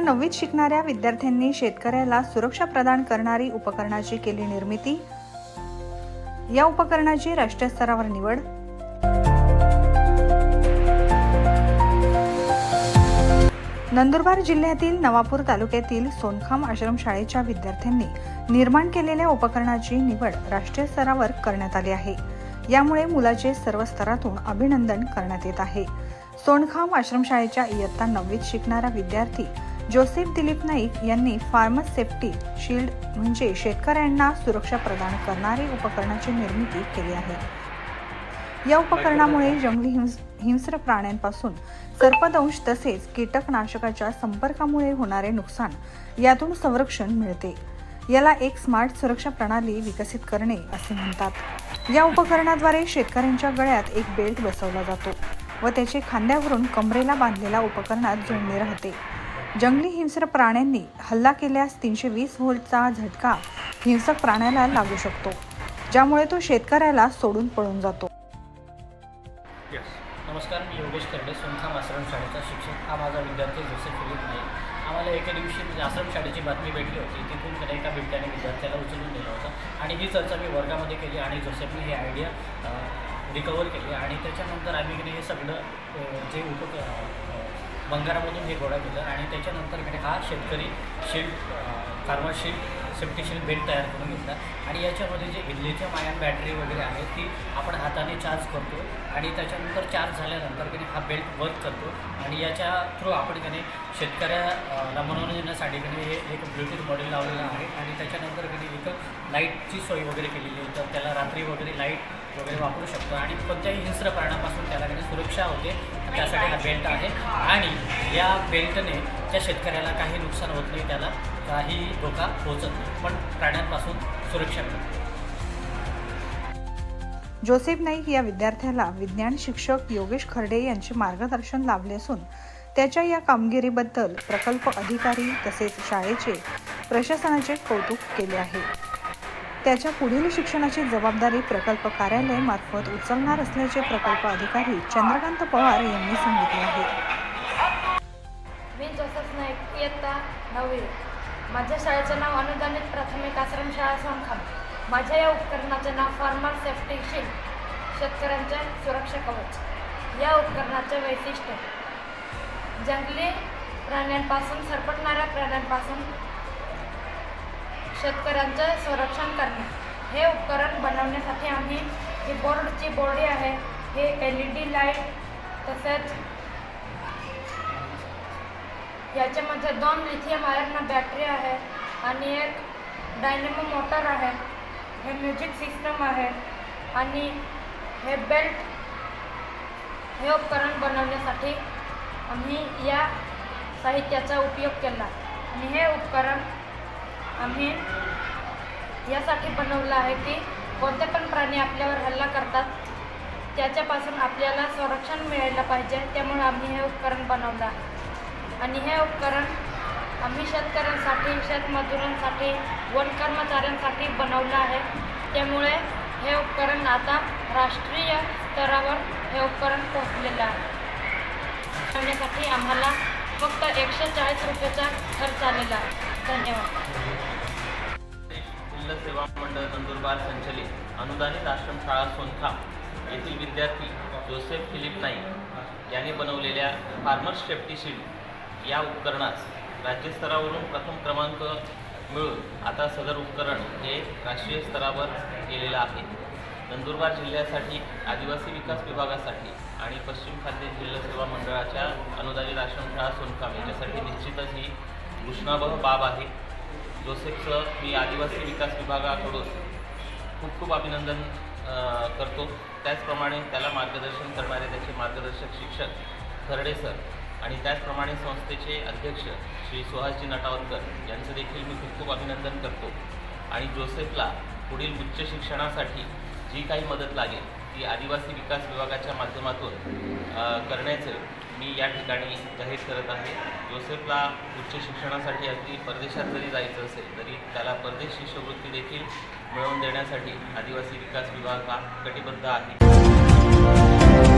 इयत्ता नववीत शिकणाऱ्या विद्यार्थ्यांनी शेतकऱ्याला सुरक्षा प्रदान करणारी उपकरणाची केली निर्मिती. या उपकरणाची राष्ट्रीय स्तरावर निवड. नंदुरबार जिल्ह्यातील नवापूर तालुक्यातील सोनखाम आश्रमशाळेच्या विद्यार्थ्यांनी निर्माण केलेल्या उपकरणाची निवड राष्ट्रीय स्तरावर करण्यात आली आहे. यामुळे मुलाचे सर्व स्तरातून अभिनंदन करण्यात येत आहे. सोनखाम आश्रमशाळेच्या इयत्ता नववीत शिकणारा विद्यार्थी जोसेफ दिलीप नाईक यांनी फार्मर सेफ्टी शील्ड म्हणजे शेतकऱ्यांना सुरक्षा प्रदान करणारी उपकरणाची निर्मिती केली आहे. या उपकरणामुळे जंगली हिंस हिंस्र प्राण्यांपासून सर्पदंश तसेच कीटकनाशकाच्या संपर्कामुळे होणारे नुकसान यातून संरक्षण मिळते. याला एक स्मार्ट सुरक्षा प्रणाली विकसित करणे असे म्हणतात. या उपकरणाद्वारे शेतकऱ्यांच्या गळ्यात एक बेल्ट बसवला जातो व त्याचे खांद्यावरून कमरेला बांधलेल्या उपकरणात जोडणे राहते. जंगली हिंस्र प्राण्यांनी हल्ला केल्यास तीनशे वीस व्होल्टचा झटका हिंसक प्राण्याला लागू शकतो ज्यामुळे तो शेतकऱ्याला सोडून पळून जातो. नमस्कार मी योगेश करडे सोनखाम आश्रमशाळेचा शिक्षक. हा माझा विद्यार्थी जोसेफ फिलिप नाही आम्हाला एके दिवशी म्हणजे आश्रमशाळेची बातमी भेटली होती. तिथून त्याने एका बिबट्याने विद्यार्थ्याला उचलून दिला होता. आणि ही चर्चा मी वर्गामध्ये केली आणि जोसेफने ही आयडिया रिकवर केली. आणि त्याच्यानंतर आम्ही हे सगळं जे उप बंगारामधून हे गोळा केलं आणि त्याच्यानंतर की हा शेतकरी shield farmer shield safety shield belt तयार करून घेतला. आणि याच्यामध्ये जे लिथियम आयन बॅटरी वगैरे आहे ती आपण हाताने चार्ज करतो आणि त्याच्यानंतर चार्ज झाल्यानंतर की हा बेल्ट वर्क करतो. आणि याच्या थ्रू आपण की शेतकऱ्याला मनोरंजनासाठी की हे एक ब्लूटूथ मॉडेल लावलेलं आहे. आणि त्याच्यानंतर की एक लाईटची सोय वगैरे केलेली आहे. तर त्याला रात्री वगैरे लाइट वगैरे वापरू शकतो. आणि कोणत्याही हिंस्र प्राण्यापासून त्याला की सुरक्षा होते. त्यासाठी हा बेल्ट आहे. या बेल्टने त्या शेतकऱ्याला काही नुकसान होत नाही त्याला काही धोका पोहोचत नाही पण प्राण्यांपासून सुरक्षा मिळते. जोसेफ नाईक या विद्यार्थ्याला विज्ञान शिक्षक योगेश खर्डे यांचे मार्गदर्शन लाभले असून त्याच्या या कामगिरीबद्दल प्रकल्प अधिकारी तसेच शाळेचे प्रशासनाचे कौतुक केले आहे. त्याच्या पुढील शिक्षणाची जबाबदारी प्रकल्प कार्यालय मार्फत उचलणार असल्याचे प्रकल्प अधिकारी चंद्रकांत पवार यांनी सांगितले आहे. मी जोसफ नाईक इयत्ता नववी. माझ्या शाळेचं नाव अनुदानित प्राथमिक आश्रमशाळा सोनखाम माझ्या या उपकरणाचे नाव फार्मर सेफ्टी शिल्ड शेतकऱ्यांचे सुरक्षा कवच. या उपकरणाचे वैशिष्ट्य जंगली प्राण्यांपासून सरपटणाऱ्या प्राण्यांपासून शेतकऱ्यांचे संरक्षण करणे. हे उपकरण बनवण्यासाठी आम्ही ही बोर्डची बोर्डी आहे हे एल ई डी लाइट तसेच याच्यामध्ये दोन लिथियम आयर्न बॅटरी आहे आणि एक डायनेमो मोटर आहे. हे म्युझिक सिस्टम आहे आणि हे बेल्ट हे उपकरण बनवण्यासाठी आम्ही या साहित्याचा उपयोग केला. आणि हे उपकरण आम्ही यासाठी बनवलं आहे की कोणते पण प्राणी आपल्यावर हल्ला करतात त्याच्यापासून आपल्याला संरक्षण मिळायला पाहिजे त्यामुळे आम्ही हे उपकरण बनवलं आहे. आणि हे उपकरण आम्ही शेतकऱ्यांसाठी शेतमजुरांसाठी वन कर्मचाऱ्यांसाठी बनवलं आहे. त्यामुळे हे उपकरण आता राष्ट्रीय स्तरावर हे उपकरण पोहोचलेलं आहे. करण्यासाठी आम्हाला फक्त एकशे चाळीस रुपयाचा खर्च आलेला आहे. धन्यवाद. जिल्हा सेवा मंडळ नंदुरबार संचलित अनुदानित आश्रमशाळा सोनखा येथील विद्यार्थी जोसेफ फिलिप नाईक यांनी बनवलेल्या फार्मर सेफ्टी शील्ड या उपकरणास राज्यस्तरावरून प्रथम क्रमांक मिळून आता सदर उपकरण हे राष्ट्रीय स्तरावर गेलेलं आहे. नंदुरबार जिल्ह्यासाठी आदिवासी विकास विभागासाठी आणि पश्चिम खाद्य जिल्हा सेवा मंडळाच्या अनुदानित आश्रमशाळा सोनकाम याच्यासाठी निश्चितच ही घोषणाबह बाब आहे. जोसेफचं मी आदिवासी विकास विभागाकडून खूप खूप अभिनंदन करतो. त्याचप्रमाणे त्याला मार्गदर्शन करणारे त्याचे मार्गदर्शक शिक्षक खर्डे सर आणि त्याचप्रमाणे संस्थेचे अध्यक्ष श्री सुहासजी नटावरकर यांचं देखील मी खूप खूप अभिनंदन करतो. आणि जोसेफला पुढील उच्च शिक्षणासाठी जी काही मदत लागेल ती आदिवासी विकास विभागाच्या माध्यमातून करण्याचं मी या ठिकाणी जाहीर करत आहे. जोसेफला उच्च शिक्षणासाठी अगदी परदेशात जरी जायचं असेल तरी त्याला परदेश शिष्यवृत्ती देखील मिळवून देण्यासाठी आदिवासी विकास विभाग हा कटिबद्ध आहे.